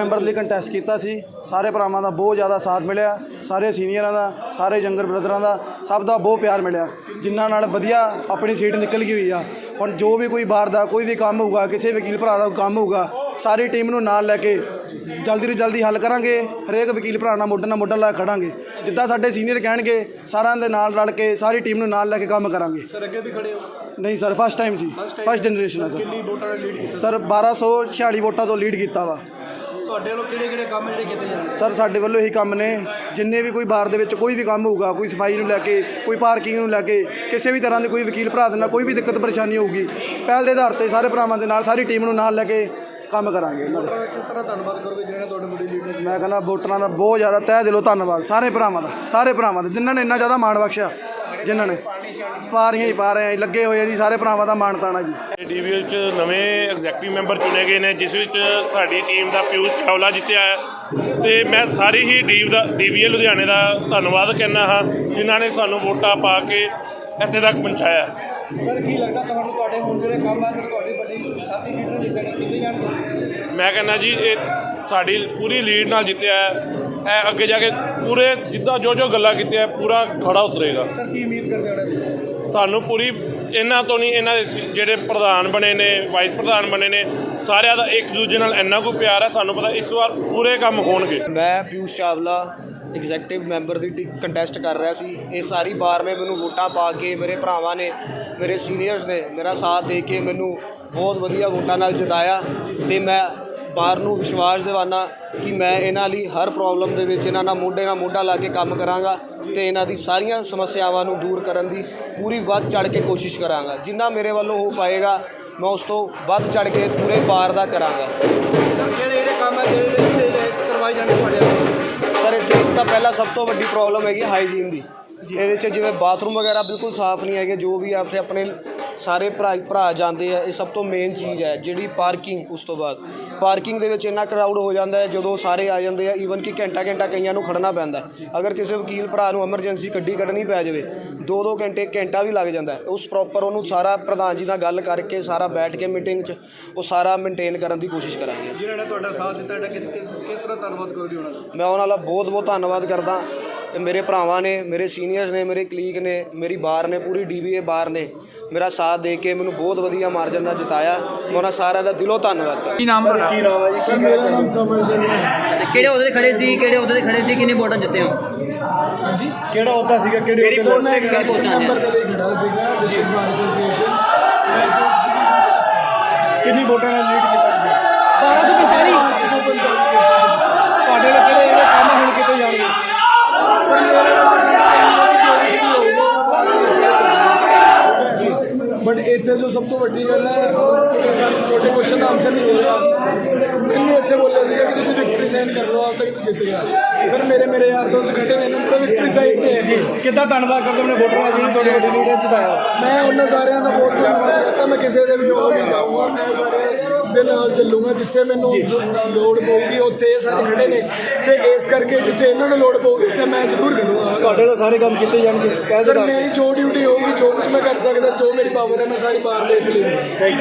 Member ਲਈ contest ਕੀਤਾ ਸੀ। ਸਾਰੇ ਭਰਾਵਾਂ ਦਾ ਬਹੁਤ ਜ਼ਿਆਦਾ ਸਾਥ ਮਿਲਿਆ। ਸਾਰੇ ਸੀਨੀਅਰਾਂ ਦਾ ਸਾਰੇ ਯੰਗਰ ਬ੍ਰਦਰਾਂ ਦਾ ਸਭ ਦਾ ਬਹੁਤ ਪਿਆਰ ਮਿਲਿਆ। ਜਿਨ੍ਹਾਂ ਨਾਲ ਵਧੀਆ ਆਪਣੀ ਸੀਟ ਨਿਕਲ ਗਈ ਹੋਈ ਆ। ਹੁਣ ਜੋ ਵੀ ਕੋਈ ਬਾਹਰ ਦਾ ਕੋਈ ਵੀ ਕੰਮ ਹੋਊਗਾ ਕਿਸੇ ਵਕੀਲ ਭਰਾ ਦਾ ਕੰਮ ਹੋਊਗਾ ਸਾਰੀ ਟੀਮ ਨੂੰ ਨਾਲ ਲੈ ਕੇ ਜਲਦੀ ਤੋਂ ਜਲਦੀ ਹੱਲ ਕਰਾਂਗੇ। ਹਰੇਕ ਵਕੀਲ ਭਰਾ ਨਾਲ ਮੋਢੇ ਨਾਲ ਮੋਢਾ ਲਾ ਖੜਾਂਗੇ। ਜਿੱਦਾਂ ਸਾਡੇ ਸੀਨੀਅਰ ਕਹਿਣਗੇ ਸਾਰਿਆਂ ਦੇ ਨਾਲ ਰਲ ਕੇ ਸਾਰੀ ਟੀਮ ਨੂੰ ਨਾਲ ਲੈ ਕੇ ਕੰਮ ਕਰਾਂਗੇ। ਸਰ ਅੱਗੇ ਵੀ ਖੜੇ ਹੋ? ਨਹੀਂ ਸਰ ਫਸਟ ਟਾਈਮ ਸੀ। ਫਸਟ ਜਨਰੇਸ਼ਨ ਆ ਸਰ ਕਿੰਨੀ ਵੋਟਾਂ ਲੀਡ ਕੀਤੀ? ਸਰ 1246 ਵੋਟਾਂ ਤੋਂ ਲੀਡ ਕੀਤਾ ਵਾ। ਤੁਹਾਡੇ ਵੱਲੋਂ ਕਿਹੜੇ ਕਿਹੜੇ ਕੰਮ ਜਿਹੜੇ ਕੀਤੇ ਜਾਣਗੇ ਸਰ ਸਾਡੇ ਵੱਲੋਂ ਇਹੀ ਕੰਮ ਨੇ। ਜਿੰਨੇ ਵੀ ਕੋਈ ਬਾਰ ਦੇ ਵਿੱਚ ਕੋਈ ਵੀ ਕੰਮ ਹੋਊਗਾ ਕੋਈ ਸਫ਼ਾਈ ਨੂੰ ਲੈ ਕੇ ਕੋਈ ਪਾਰਕਿੰਗ ਨੂੰ ਲੈ ਕੇ ਕਿਸੇ ਵੀ ਤਰ੍ਹਾਂ ਦੀ ਕੋਈ ਵਕੀਲ ਭਰਾ ਦੇ ਨਾਲ ਕੋਈ ਵੀ ਦਿੱਕਤ ਪਰੇਸ਼ਾਨੀ ਹੋਊਗੀ ਪਹਿਲ ਦੇ ਆਧਾਰ ਤੇ ਸਾਰੇ ਭਰਾਵਾਂ ਦੇ ਨਾਲ ਸਾਰੀ ਟੀਮ ਨੂੰ ਨਾਲ ਲੈ ਕੇ ਕੰਮ ਕਰਾਂਗੇ ਇਹਨਾਂ ਦਾ। ਕਿਸ ਤਰ੍ਹਾਂ ਧੰਨਵਾਦ ਕਰੋਗੇ ਜਿਹਨਾਂ ਨੇ ਤੁਹਾਡੇ ਵੱਡੀ ਲੀਡ ਨੇ? ਮੈਂ ਕਹਿੰਦਾ ਵੋਟਰਾਂ ਦਾ ਬਹੁਤ ਜ਼ਿਆਦਾ ਤਹਿ ਦਿਲੋਂ ਧੰਨਵਾਦ। ਸਾਰੇ ਭਰਾਵਾਂ ਦਾ ਸਾਰੇ ਭਰਾਵਾਂ ਦਾ ਜਿਨ੍ਹਾਂ ਨੇ ਇੰਨਾ ਜ਼ਿਆਦਾ ਮਾਣ ਬਖਸ਼ਿਆ ਜਿਨ੍ਹਾਂ ਨੇ। ਪਾਰੀਆਂ ਹੀ ਪਾ ਰਹੇ ਆ ਜੀ, ਲੱਗੇ ਹੋਏ ਆ ਜੀ ਸਾਰੇ ਭਰਾਵਾਂ ਦਾ ਮਾਣ ਤਾਣਾ ਜੀ। ਡੀਵੀਐਲ ਚ ਨਵੇਂ ਐਗਜ਼ੈਕਟਿਵ ਮੈਂਬਰ ਚੁਣੇ ਗਏ ਨੇ ਜਿਸ ਵਿੱਚ ਸਾਡੀ ਟੀਮ ਦਾ ਪਿਊਸ਼ ਚਾਵਲਾ ਜਿੱਤਿਆ ਹੈ। ਤੇ ਮੈਂ ਸਾਰੀ ਹੀ ਟੀਮ ਦਾ ਡੀਵੀਐਲ ਲੁਧਿਆਣੇ ਦਾ ਧੰਨਵਾਦ ਕਹਿੰਦਾ ਹਾਂ ਜਿਨ੍ਹਾਂ ਨੇ ਸਾਨੂੰ ਵੋਟਾਂ ਪਾ ਕੇ ਇੱਥੇ ਤੱਕ ਪਹੁੰਚਾਇਆ। ਸਰ ਕੀ ਲੱਗਦਾ ਤੁਹਾਨੂੰ ਤੁਹਾਡੇ ਹੁਣ ਜਿਹੜੇ ਕੰਮ ਆ ਤੁਹਾਡੀ ਵੱਡੀ ਸਾਥੀ ਲੀਡਰ ਨੇ ਕੀਤੇ ਨੇ ਕੀਤੇ ਜਾਣਗੇ? ਮੈਂ ਕਹਿੰਦਾ ਜੀ ਇਹ ਸਾਡੀ ਪੂਰੀ ਲੀਡ ਨਾਲ ਜਿੱਤਿਆ ਹੈ। ਇਹ ਅੱਗੇ ਜਾ ਕੇ ਪੂਰੇ ਜਿੱਦਾਂ ਜੋ ਜੋ ਗੱਲਾਂ ਕੀਤੀਆਂ ਪੂਰਾ ਖੜਾ ਉਤਰੇਗਾ। ਸਰ ਕੀ ਉਮੀਦ ਕਰਦੇ ਹੋ ਇਹਨਾਂ ਤੋਂ? ਸਾਨੂੰ ਪੂਰੀ ਇਹਨਾਂ ਤੋਂ ਨਹੀਂ ਇਹਨਾਂ ਦੇ ਜਿਹੜੇ ਪ੍ਰਧਾਨ ਬਣੇ ਨੇ ਵਾਈਸ ਪ੍ਰਧਾਨ ਬਣੇ ਨੇ ਸਾਰਿਆਂ ਦਾ ਇੱਕ ਦੂਜੇ ਨਾਲ ਇੰਨਾ ਕੁ ਪਿਆਰ ਹੈ ਸਾਨੂੰ ਪਤਾ ਇਸ ਵਾਰ ਪੂਰੇ ਕੰਮ ਹੋਣਗੇ। ਮੈਂ ਪਿਊਸ਼ ਚਾਵਲਾ ਐਗਜ਼ੈਕਟਿਵ ਮੈਂਬਰ ਦੀ ਕੰਟੈਸਟ ਕਰ ਰਿਹਾ ਸੀ। ਇਹ ਸਾਰੀ ਬਾਰ ਨੇ ਮੈਨੂੰ ਵੋਟਾਂ ਪਾ ਕੇ ਮੇਰੇ ਭਰਾਵਾਂ ਨੇ ਮੇਰੇ ਸੀਨੀਅਰਸ ਨੇ ਮੇਰਾ ਸਾਥ ਦੇ ਕੇ ਮੈਨੂੰ ਬਹੁਤ ਵਧੀਆ ਵੋਟਾਂ ਨਾਲ ਜਿਤਾਇਆ ਤੇ ਮੈਂ ਬਾਰ ਨੂੰ ਵਿਸ਼ਵਾਸ ਦਿਵਾਨਾ ਕਿ ਮੈਂ ਇਹਨਾਂ ਲਈ ਹਰ ਪ੍ਰੋਬਲਮ ਦੇ ਵਿੱਚ ਇਹਨਾਂ ਨਾਲ ਮੋਢੇ ਨਾਲ ਮੋਢਾ ਲਾ ਕੇ ਕੰਮ ਕਰਾਂਗਾ ਤੇ ਇਹਨਾਂ ਦੀ ਸਾਰੀਆਂ ਸਮੱਸਿਆਵਾਂ ਨੂੰ ਦੂਰ ਕਰਨ ਦੀ ਪੂਰੀ ਵੱਧ ਚੜ ਕੇ ਕੋਸ਼ਿਸ਼ ਕਰਾਂਗਾ। ਜਿੰਨਾ ਮੇਰੇ ਵੱਲੋਂ ਹੋ ਪਾਏਗਾ ਮੈਂ ਉਸ ਤੋਂ ਵੱਧ ਚੜ ਕੇ ਪੂਰੇ ਬਾਰ ਦਾ ਕਰਾਂਗਾ। ਜਿਹੜੇ ਜਿਹੜੇ ਕੰਮ ਆ ਜਿਹੜੇ ਕਰਵਾਏ ਜਾਣਗੇ ਤੁਹਾਡੇ ਪਰ ਇੱਥੇ ਤਾਂ ਪਹਿਲਾਂ ਸਭ ਤੋਂ ਵੱਡੀ ਪ੍ਰੋਬਲਮ ਹੈਗੀ ਹਾਈਜੀਨ ਦੀ। ਇਹਦੇ 'ਚ ਜਿਵੇਂ ਬਾਥਰੂਮ ਵਗੈਰਾ ਬਿਲਕੁਲ ਸਾਫ਼ ਨਹੀਂ ਹੈਗੇ ਜੋ ਵੀ ਆ ਉੱਥੇ ਆਪਣੇ ਸਾਰੇ ਭਰਾ ਭਰਾ ਜਾਂਦੇ ਆ ਇਹ ਸਭ ਤੋਂ ਮੇਨ ਚੀਜ਼ ਹੈ ਜਿਹੜੀ ਪਾਰਕਿੰਗ ਉਸ ਤੋਂ ਬਾਅਦ ਪਾਰਕਿੰਗ ਦੇ ਵਿੱਚ ਇੰਨਾ ਕਰਾਊਡ ਹੋ ਜਾਂਦਾ ਹੈ ਜਦੋਂ ਸਾਰੇ ਆ ਜਾਂਦੇ ਆ ਈਵਨ ਕਿ ਘੰਟਾ ਘੰਟਾ ਕਈਆਂ ਨੂੰ ਖੜਨਾ ਪੈਂਦਾ। ਅਗਰ ਕਿਸੇ ਵਕੀਲ ਭਰਾ ਨੂੰ ਐਮਰਜੈਂਸੀ ਗੱਡੀ ਕੱਢਣੀ ਪੈ ਜਾਵੇ ਦੋ ਦੋ ਘੰਟੇ ਘੰਟਾ ਵੀ ਲੱਗ ਜਾਂਦਾ। ਉਸ ਪ੍ਰੋਪਰ ਉਹਨੂੰ ਸਾਰਾ ਪ੍ਰਧਾਨ ਜੀ ਨਾਲ ਗੱਲ ਕਰਕੇ ਸਾਰਾ ਬੈਠ ਕੇ ਮੀਟਿੰਗ 'ਚ ਉਹ ਸਾਰਾ ਮੇਨਟੇਨ ਕਰਨ ਦੀ ਕੋਸ਼ਿਸ਼ ਕਰਾਂਗੇ ਜਿਨ੍ਹਾਂ ਨੇ ਤੁਹਾਡਾ ਸਾਥ ਦਿੱਤਾ ਕਿਸ ਕਿਸ ਤਰ੍ਹਾਂ ਧੰਨਵਾਦ ਕਰੋਗੇ ਉਹਨਾਂ ਦਾ ਮੈਂ ਉਹਨਾਂ ਦਾ ਬਹੁਤ ਬਹੁਤ ਧੰਨਵਾਦ ਕਰਦਾ ਤੇ ਮੇਰੇ ਭਰਾਵਾਂ ਨੇ ਮੇਰੇ ਸੀਨੀਅਰਸ ਨੇ ਮੇਰੇ ਕਲੀਗ ਨੇ ਮੇਰੀ ਬਾਰ ਨੇ ਪੂਰੀ ਡੀਬੀਏ ਬਾਰ ਨੇ ਮੇਰਾ ਸਾਥ ਦੇ ਕੇ ਮੈਨੂੰ ਬਹੁਤ ਵਧੀਆ ਮਾਰਜਨ ਨਾਲ ਜਿਤਾਇਆ। ਮੈਂ ਉਹਨਾਂ ਸਾਰਿਆਂ ਦਾ ਦਿਲੋਂ ਧੰਨਵਾਦ ਕਰਦਾ। ਕੀ ਨਾਮ ਤੁਹਾਡਾ? ਕੀ ਨਾਮ ਹੈ ਜੀ? ਸਰ ਮੇਰਾ ਨਾਮ ਸਮਰ ਸਿੰਘ ਤੇ ਕਿਹੜੇ ਅਹੁਦੇ ਤੇ ਖੜੇ ਸੀ? ਕਿਹੜੇ ਅਹੁਦੇ ਤੇ ਖੜੇ ਸੀ? ਕਿੰਨੇ ਵੋਟਾਂ ਜਿੱਤੇ ਹੋ? ਕਿਹੜਾ ਹੁੰਦਾ ਸੀਗਾ? ਕਿਹੜੀ ਕਿਹੜੀ ਪੋਸਟ ਤੇ? ਕਿਹੜੀ ਪੋਸਟ ਆਉਂਦੀ ਹੈ ਖੜਾ ਸੀਗਾ? ਡਿਸਟ੍ਰਿਕਟ ਬਾਰ ਐਸੋਸੀਏਸ਼ਨ ਕਿੰਨੀ ਵੋਟਾਂ ਨਾਲ ਲੀਡ ਕੀਤਾ ਜੀ 1245 ਤੁਹਾਡੇ ਵੱਲੋਂ ਕਿਹੜੇ ਜਿਹੜੇ ਕੰਮ ਹੁਣ ਕੀਤੇ ਜਾਣਗੇ ਬਟ ਇੱਥੇ ਜੋ ਸਭ ਤੋਂ ਵੱਡੀ ਗੱਲ ਹੈ ਸਾਨੂੰ ਤੁਹਾਡੇ ਕੁਐਸਚਨ ਦਾ ਆਨਸਰ ਨਹੀਂ ਮਿਲਿਆ। ਮੈਨੂੰ ਇੱਥੇ ਬੋਲਿਆ ਸੀਗਾ ਕਿ ਤੁਸੀਂ ਵਿਕਟਰੀ ਸਾਈਨ ਕਰ ਲਓ ਆਪ ਤੱਕ ਤੂੰ ਜਿੱਤ ਗਿਆ। ਸਰ ਮੇਰੇ ਮੇਰੇ ਯਾਰ ਦੋਸਤ ਖੜੇ ਨੇ ਇਹਨਾਂ ਦਾ ਵਿਕਟਰੀ ਸਾਈਨ ਤੇ ਕਿੱਦਾਂ ਧੰਨਵਾਦ ਕਰਦੇ ਆਪਣੇ ਵੋਟਰਾਂ ਜਿਹੜੀ ਤੁਹਾਡੀ ਵੱਡੀ ਲੀਡਰ ਜਿਤਾਇਆ। ਮੈਂ ਉਹਨਾਂ ਸਾਰਿਆਂ ਦਾ ਬਹੁਤ ਧੰਨਵਾਦ ਕਰਦਾ ਮੈਂ ਕਿਸੇ ਦੇ ਵੀ ਹੋ ਨਹੀਂ ਜਾਊਂਗਾ ਮੈਂ ਸਾਰੇ ਦੇ ਨਾਲ ਚੱਲੂਗਾ ਜਿੱਥੇ ਮੈਨੂੰ ਲੋੜ ਪਊਗੀ ਉੱਥੇ ਇਹ ਸਾਰੇ ਖੜੇ ਨੇ। ਤੇ ਇਸ ਕਰਕੇ ਜਿੱਥੇ ਇਹਨਾਂ ਨੂੰ ਲੋੜ ਪਊਗੀ ਉੱਥੇ ਮੈਂ ਜ਼ਰੂਰ ਕਰੂੰਗਾ ਤੁਹਾਡੇ ਵੱਲੋਂ ਸਾਰੇ ਕੰਮ ਕੀਤੇ ਜਾਣਗੇ ਕਹਿ ਸਰ ਮੇਰੀ ਜੋ ਡਿਊਟੀ ਹੋਊਗੀ ਜੋ ਕੁਝ ਮੈਂ ਕਰ ਸਕਦਾ ਜੋ ਮੇਰੀ ਪਾਵਰ ਹੈ ਮੈਂ ਸਾਰੀ ਬਾਹਰ ਦੇ ਲਈ